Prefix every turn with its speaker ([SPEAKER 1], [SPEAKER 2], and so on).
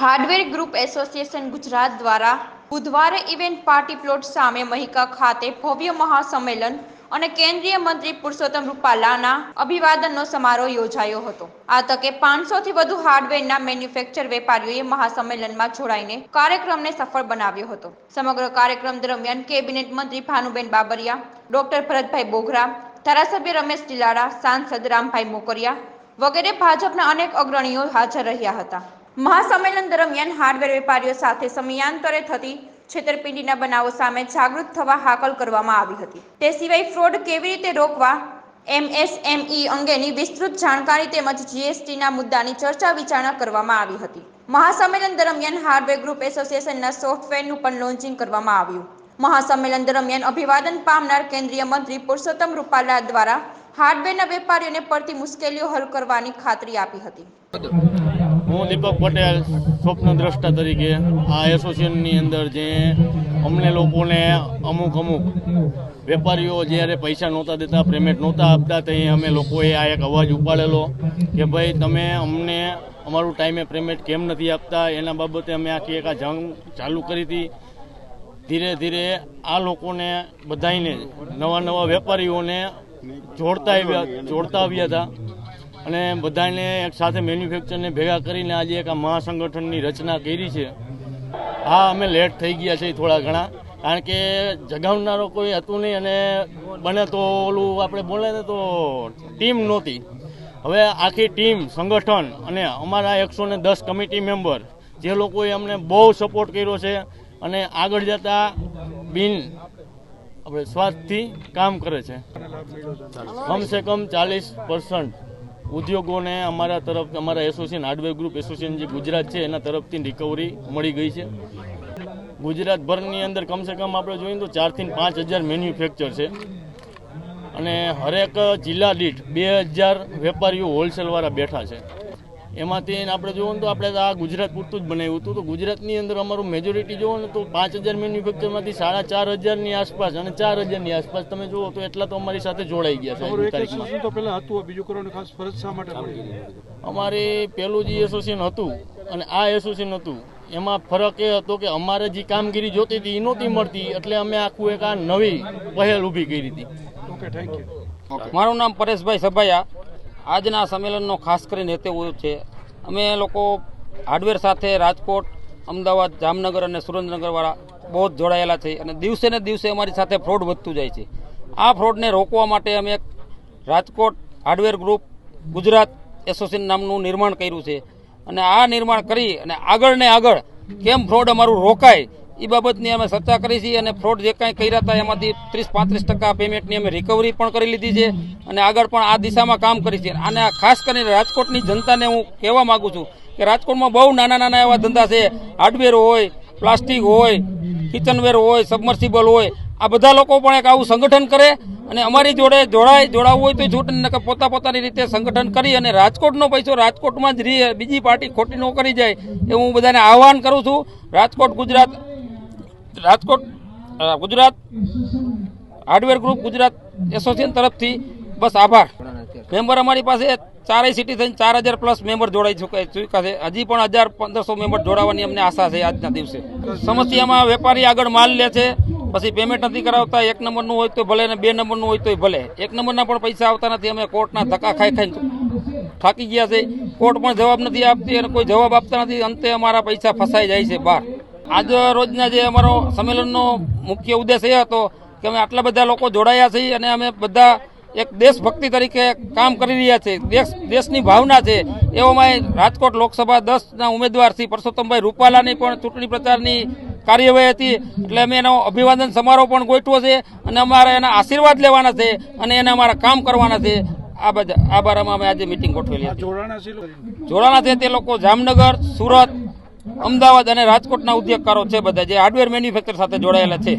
[SPEAKER 1] Hardware group association Gujarat દ્વારા બુધવારે event party plot સામે મહિકા ખાતે ભવ્ય મહાસંમેલન અને કેન્દ્રીય મંત્રી પુરુષોત્તમ રૂપાલાના અભિવાદનનો સમારોહ યોજાયો હતો. આ તકે પાંચસોથી વધુ હાર્ડવેરના મેન્યુફેક્ચર વેપારીઓએ મહાસંમેલનમાં જોડાઈને કાર્યક્રમને સફળ બનાવ્યો હતો. સમગ્ર કાર્યક્રમ દરમિયાન કેબિનેટ મંત્રી ભાનુબેન બાબરિયા, ડોક્ટર ભરતભાઈ બોઘરા ધારાસભ્ય રમેશ ટીલાડા, સાંસદ રામભાઈ મોકરિયા વગેરે ભાજપના અનેક અગ્રણીઓ હાજર રહ્યા હતા. મહાસંમેલન દરમિયાન હાર્ડવેર વેપારીઓ સાથે સમયાંતરે થતી છેતરપિંડીના બનાવો સામે જાગૃત થવા હાકલ કરવામાં આવી હતી. તે સિવાય ફ્રોડ કેવી રીતે રોકવા, એમએસએમઈ અંગેની વિસ્તૃત જાણકારી તેમજ જીએસટીના મુદ્દાની ચર્ચા વિચારણા કરવામાં આવી હતી. મહાસંમેલન દરમિયાન હાર્ડવેર ગ્રુપ એસોસિએશનના સોફ્ટવેરનું પણ લોન્ચિંગ કરવામાં આવ્યું. મહાસંમેલન દરમિયાન અભિવાદન પામનાર કેન્દ્રીય મંત્રી પુરુષોત્તમ રૂપાલા દ્વારા હાર્ડવેરના વેપારીઓને પડતી મુશ્કેલીઓ હલ કરવાની ખાતરી આપી હતી.
[SPEAKER 2] હું દીપક પટેલ સ્વપ્નદ્રષ્ટા તરીકે આ એસોસિએશનની અંદર જે અમને લોકોને અમુક અમુક વેપારીઓ જ્યારે પૈસા નહોતા દેતા, પેમેન્ટ નહોતા આપતા તે અમે લોકોએ આ એક અવાજ ઉપાડેલો કે ભાઈ તમે અમને અમારું ટાઈમે પેમેન્ટ કેમ નથી આપતા? એના બાબતે અમે આખી એક આ જંગ ચાલુ કરી હતી. ધીરે ધીરે આ લોકોને બધાઈને નવા નવા વેપારીઓને જોડતા આવ્યા જોડતા આવ્યા હતા. અને બધાને એક સાથે મેન્યુફેક્ચરને ભેગા કરીને આજે એક આ મહાસંગઠનની રચના કરી છે. હા અમે લેટ થઈ ગયા છે થોડા ઘણા. કારણ કે જગાવનારો કોઈ હતું નહીં અને બને તો ઓલું આપણે બોલે ને તો ટીમ નહોતી. હવે આખી ટીમ સંગઠન અને અમારા એકસો ને દસ કમિટી મેમ્બર જે લોકોએ અમને બહુ સપોર્ટ કર્યો છે અને આગળ જતા બિન આપણે સ્વાર્થથી કામ કરે છે. કમસે કમ ચાલીસ પર્સન્ટ ઉદ્યોગોને અમારા તરફ અમારા એસોસિએશન હાર્ડવેર ગ્રુપ એસોસિએશન જે ગુજરાત છે, એના તરફથી રિકવરી મળી ગઈ છે. ગુજરાતભરની અંદર કમસે કમ આપણે જોઈએ તો ચારથી પાંચ હજાર મેન્યુફેક્ચર છે. અને હરેક જિલ્લા દીઠ બે હજાર વેપારીઓ હોલસેલવાળા બેઠા છે. એમાંથી આપણે જોવો ને તો આપણે આ ગુજરાત પૂરતું જ બનાવ્યું હતું. તો ગુજરાતની અંદર અમારું મેજોરિટી જોવો ને તો પાંચ હજાર મેન્યુફેક્ચરમાંથી સાડા ચાર હજારની આસપાસ અને ચાર હજારની આસપાસ તમે જુઓ તો એટલા તો અમારી સાથે જોડાઈ ગયા છે
[SPEAKER 3] તમારું
[SPEAKER 2] આજની
[SPEAKER 3] એક
[SPEAKER 2] તારીખમાં.
[SPEAKER 3] એસોસિએશન તો પહેલા હતું બીજું કરવાની ખાસ ફરજ શા માટે પડી
[SPEAKER 2] અમારે પેલું જે એસોસિએશન હતું અને આ એસોસિએશન હતું એમાં ફરક એ હતો કે અમારે જે કામગીરી જોતી હતી એ નહોતી મળતી એટલે અમે આખું એક આ નવી પહેલ ઊભી કરી હતી
[SPEAKER 4] મારું નામ પરેશભાઈ સભાયા. આજના સંમેલનનો ખાસ કરીને હેતુ છે, અમે લોકો હાર્ડવેર સાથે રાજકોટ, અમદાવાદ, જામનગર અને સુરેન્દ્રનગરવાળા બહુ જ જોડાયેલા છે અને દિવસે ને દિવસે અમારી સાથે ફ્રોડ વધતું જાય છે. આ ફ્રોડને રોકવા માટે અમે Rajkot hardware group Gujarat association નામનું નિર્માણ કર્યું છે. અને આ નિર્માણ કરી અને આગળ ને આગળ કેમ ફ્રોડ અમારું રોકાય એ બાબતની અમે ચર્ચા કરી છે અને ફ્રોડ જે કાંઈ કર્યા હતા એમાંથી ત્રીસ પાંત્રીસ ટકા પેમેન્ટની અમે રિકવરી પણ કરી લીધી છે અને આગળ પણ આ દિશામાં કામ કરી છે. અને ખાસ કરીને રાજકોટની જનતાને હું કહેવા માગું છું કે રાજકોટમાં બહુ નાના નાના એવા ધંધા છે. હાર્ડવેર હોય પ્લાસ્ટિક હોય કિચનવેર હોય સબમર્સિબલ હોય, આ બધા લોકો પણ એક આવું સંગઠન કરે અને અમારી જોડે જોડાય જોડાવવું હોય તો છૂટ પોતા પોતાની રીતે સંગઠન કરી અને રાજકોટનો પૈસો રાજકોટમાં જ રહે, બીજી પાર્ટી ખોટી નો કરી જાય એ હું બધાને આહવાન કરું છું. Rajkot Gujarat Rajkot Gujarat, hardware group Gujarat association તરફથી બસ આભાર. મેમ્બર અમારી પાસે ચારેય સિટી થઈને ચાર હજાર પ્લસ મેમ્બર જોડાઈ ચૂક્યા હજી પણ હજાર પંદરસો મેમ્બર જોડાવાની અમને આશા છે આજના દિવસે. સમસ્યામાં વેપારી આગળ માલ લે છે, પછી પેમેન્ટ નથી કરાવતા, એક નંબરનું હોય તો ભલે ને બે નંબરનું હોય તો ભલે. એક નંબરના પણ પૈસા આવતા નથી, અમે કોર્ટના ધક્કા ખાઈ ખાઈને થાકી ગયા છે. કોર્ટ પણ જવાબ નથી આપતી અને કોઈ જવાબ આપતા નથી, અંતે અમારા પૈસા ફસાઈ જાય છે બહાર. આજ રોજના જે અમારો સંમેલનનો મુખ્ય ઉદ્દેશ એ હતો કે અમે આટલા બધા લોકો જોડાયા છીએ અને અમે બધા એક દેશભક્તિ તરીકે કામ કરી રહ્યા છે દેશ દેશની ભાવના છે. એવામાં રાજકોટ લોકસભા દસના ઉમેદવાર શ્રી પરસોત્તમભાઈ રૂપાલાની પણ ચૂંટણી પ્રચારની કાર્યવાહી હતી. એટલે અમે એનો અભિવાદન સમારોહ પણ ગોઠવો છે અને અમારે એના આશીર્વાદ લેવાના છે અને એને અમારા કામ કરવાના છે. આ બધા આ બારામાં અમે આજે મિટિંગ ગોઠવેલી
[SPEAKER 3] જોડાણા છે
[SPEAKER 4] તે લોકો જામનગર સુરત અમદાવાદ અને રાજકોટના ઉદ્યોગકારો છે બધા જે હાર્ડવેર મેન્યુફેક્ચર સાથે જોડાયેલા છે.